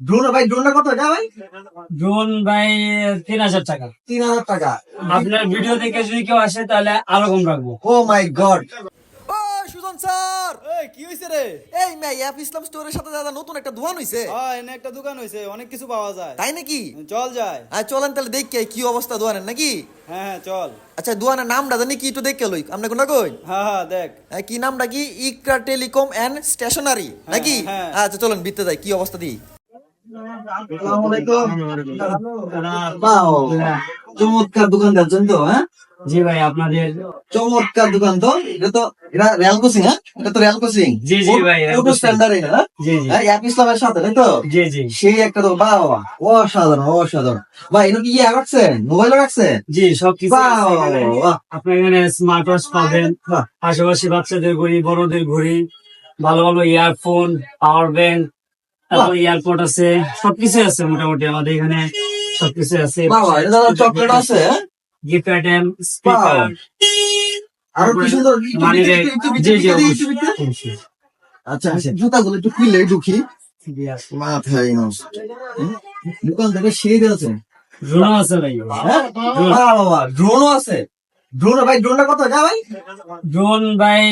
Drone ভাই ড্রোনটা কত? টাকা ভাই। ড্রোন ভাই তিন হাজার টাকা। তিন হাজার টাকা। আপনার ভিডিও দেখে যদি কেউ আসে তাহলে আরও কম রাখব। Oh my God Sujan sir. এই কি হইছে রে? এই মেয়ে অ্যাপ ইসলাম স্টোরের সাথে দাদা নতুন একটা দোকান হইছে। হ্যাঁ এনে একটা দোকান হইছে অনেক কিছু পাওয়া যায়। তাই নাকি? চল যায় আর চলেন তাহলে দেখকে কি অবস্থা দোকানের নাকি? হ্যাঁ হ্যাঁ চল। আচ্ছা দোকানের নামটা জানি কি একটু দেখকে লই। আপনি কোনটা কই? হ্যাঁ হ্যাঁ দেখ। কি নামটা কি? ইকরা টেলিকম এন্ড স্টেশনারি নাকি। আচ্ছা চলেন বিতে যাই কি অবস্থা দিই চমৎকার দোকান যাচ্ছেন তো হ্যাঁ? জি ভাই আপনাদের চমৎকার দোকান তো এটা তো এটা রেল কোচিং হ্যাঁ? এটা তো রেল কোচিং জি, জি ভাই, ওটো স্ট্যান্ডার্ড এটা হ্যাঁ? জি জি। হ্যাঁ অ্যাপ ইসলামের সাথে তাই তো? জি জি। সেই একটা তো বাহ বাহ অসাধারণ অসাধারণ। ভাই এটা কি ইয়ে রাখছেন? মোবাইল রাখছেন? জি সবকিছু বাহ আছে এখানে। বাহ আপনার এখানে স্মার্ট ওয়াচ পাবেন বাহ। পাশাপাশি বাচ্চাদের ঘড়ি বড়দের ঘড়ি ভালো ভালো ইয়ারফোন পাওয়ার ব্যাংক তারপর এয়ারপোর্ট আছে সবকিছু আছে মোটামুটি আমাদের এখানে সবকিছু আছে। চকলেট আছে হ্যাঁ? গিফট আইটেম স্পিকার আরও কি সুন্দর জি জি। আচ্ছা জুতাগুলো একটু খুললে ঢুকি মাথায় নষ্ট। দোকান থেকে সেই আছে ড্রোন আছে ভাই হ্যাঁ? ড্রোনও আছে। ড্রোন ভাই ড্রোনটা কত টাকা ভাই? ড্রোন ভাই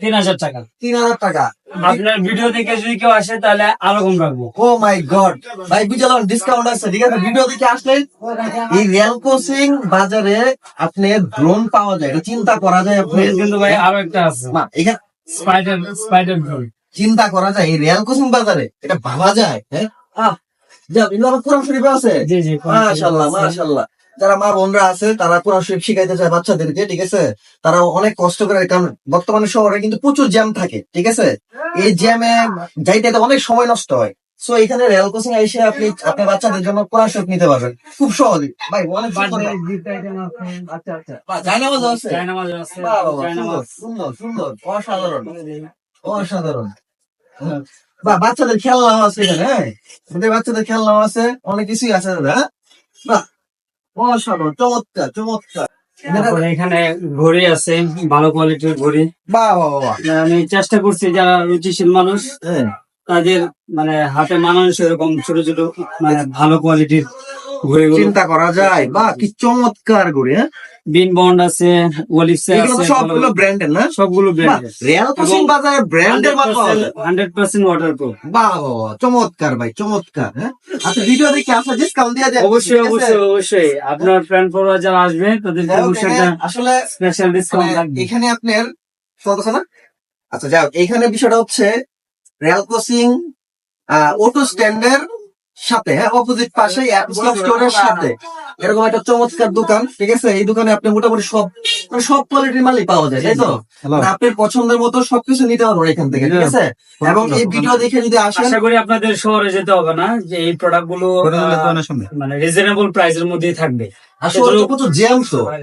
তিন হাজার টাকা। তিন হাজার টাকা। আপনার ভিডিও দেখে যদি কেউ আসে তাহলে আরও কম রাখব। Oh my God. ভাই বুঝলাম ডিসকাউন্ট আছে ঠিক আছে? ভিডিও দেখে আসলেন? এই বাজারে আপনি ড্রোন পাওয়া যায় এটা চিন্তা করা যায় আপনি। কিন্তু ভাই আরও একটা আছে। এখানে স্পাইডার স্পাইডার ড্রোন চিন্তা করা যায় এই রিয়াল কোচিং বাজারে এটা ভাবা যায় হ্যাঁ? আহ এগুলো আমার কোরআন শরীফে আছে। জি জি মাশাল্লাহ মাশাল্লাহ। যারা মা বোনরা আছে তারা কোরআন শরীফ শিখাইতে চায় বাচ্চাদেরকে ঠিক আছে? তারা অনেক কষ্ট করে কারণ বর্তমানে শহরে কিন্তু প্রচুর জ্যাম থাকে ঠিক আছে? এই জ্যামে যাইতে অনেক সময় নষ্ট হয়। সো এখানে রেল কোচিং এসে আপনি আপনার বাচ্চাদের জন্য কোরআন শরীফ নিতে পারবেন। খুব সহজে ভাই অনেক সুন্দর আচ্ছা আচ্ছা। জায়নামাজ আছে? জায়নামাজ আছে। বাহ, বাহ, বাহ, জায়নামাজ। সুন্দর সুন্দর সুন্দর অসাধারণ। অসাধারণ। বা বাচ্চাদের খেলনাও আছে এখানে হ্যাঁ? বাচ্চাদের খেলনাও আছে। অনেক কিছুই আছে দাদা হ্যাঁ? বাহ অসাধারণ চমৎকার চমৎকার। তারপরে এখানে ঘড়ি আছে ভালো কোয়ালিটির ঘড়ি। বাহ আমি চেষ্টা করছি যারা রুচিশীল মানুষ হ্যাঁ। তাদের মানে হাতে মানানো সেরকম ছোট ছোট মানে ভালো কোয়ালিটির চিন্তা করা যায়। বাহ কি চমৎকার করে হ্যাঁ? বিন বন্ড আছে এগুলো আছে সবগুলো ব্র্যান্ডের না? সবগুলো ব্র্যান্ড রিয়াল কোচিং বাজারে ব্র্যান্ডের মাল পাওয়া যায় হান্ড্রেড পার্সেন্ট ওয়াটার প্রুফ বাহ চমৎকার ভাই চমৎকার হ্যাঁ? আচ্ছা ভিডিও দেখে আপনার ডিসকাউন্ট দেওয়া যায়। অবশ্যই অবশ্যই অবশ্যই। আপনার ফ্রেন্ড ফলোয়ার যারা আসবে তাদেরকে হোক, অবশ্যই এখানে আসলে স্পেশাল ডিসকাউন্ট মানে থাকবে এখানে আপনার চলতেছে না? আচ্ছা যাও এখানে বিষয়টা হচ্ছে রেল কোচিং অটো স্ট্যান্ডের সাথে হ্যাঁ? অপোজিট পাশে ইসলাম স্টোরের সাথে। এরকম একটা চমৎকার দোকান ঠিক আছে? এই দোকানে আপনি মোটামুটি সব মানে সব কোয়ালিটির মালই পাওয়া যায় তাই তো? মানে আপনার পছন্দের মতো সবকিছু নিতে পারবেন এখান থেকে ঠিক আছে? এবং এই ভিডিও দেখে যদি আসেন আশা করি আপনাদের শহরে যেতে হবে না যে এই প্রোডাক্টগুলো মানে রিজনেবল প্রাইসের মধ্যেই থাকবে।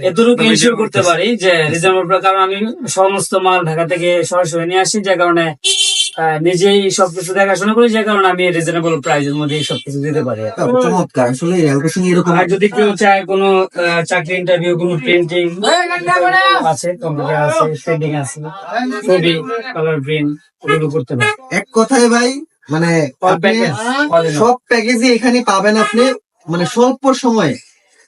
এতটুকু করতে পারি যে রিজনেবল কারণ আমি সমস্ত মাল ঢাকা থেকে সরাসরি নিয়ে আসি যে কারণে নিজেই সবকিছু দেখাশোনা করি যে কারণে আমি রিজনেবল প্রাইসের মধ্যে সবকিছু দিতে পারি। চমৎকার। আসলে রেল এরকম আর যদি কেউ চায় কোনো আহ, চাকরি ইন্টারভিউ কোনো প্রিন্টিং আছে কম্পিউটার আছে ট্রেডিং আছে। ছবি কালার প্রিন্ট ওগুলো করতে পারে এক কথায় ভাই মানে. সব প্যাকেজই এখানে পাবেন আপনি মানে স্বল্প সময়ে।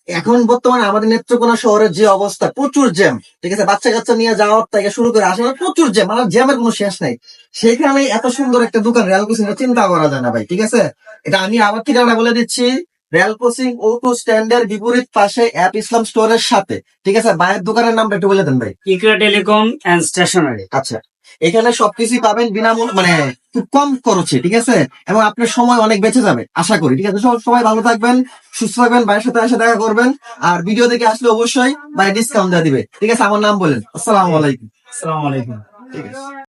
এখন বর্তমানে আমাদের নেত্রকোনা শহরের যে অবস্থা প্রচুর জ্যাম ঠিক আছে? বাচ্চা কাচ্চা নিয়ে যাওয়ার থেকে শুরু করে আসলে প্রচুর জ্যাম মানে জ্যামের কোনো শেষ নাই। সেখানে এত সুন্দর একটা দোকান রেল কোচিং চিন্তা করা যায় না ভাই ঠিক আছে? এটা আমি আবার ঠিকানা বলে দিচ্ছি রেল কোচিং ওটু স্ট্যান্ডের বিপরীত পাশে অ্যাপ ইসলাম স্টোরের সাথে ঠিক আছে? ভাইয়ের দোকানের নামটা একটু বলে দেন ভাই। Iqra telecom and stationery. আচ্ছা। এখানে সবকিছুই পাবেন বিনামূল্য মানে খুব কম খরচে ঠিক আছে? এবং আপনার সময় অনেক বেঁচে যাবে আশা করি ঠিক আছে? সব সবাই ভালো থাকবেন সুস্থ থাকবেন বাইরের সাথে এসে দেখা করবেন আর ভিডিও দেখে আসলে অবশ্যই ভাই ডিসকাউন্ট দেওয়া দিবে ঠিক আছে? আমার নাম বলেন আসসালামু আলাইকুম। আসসালামু আলাইকুম। ঠিক আছে।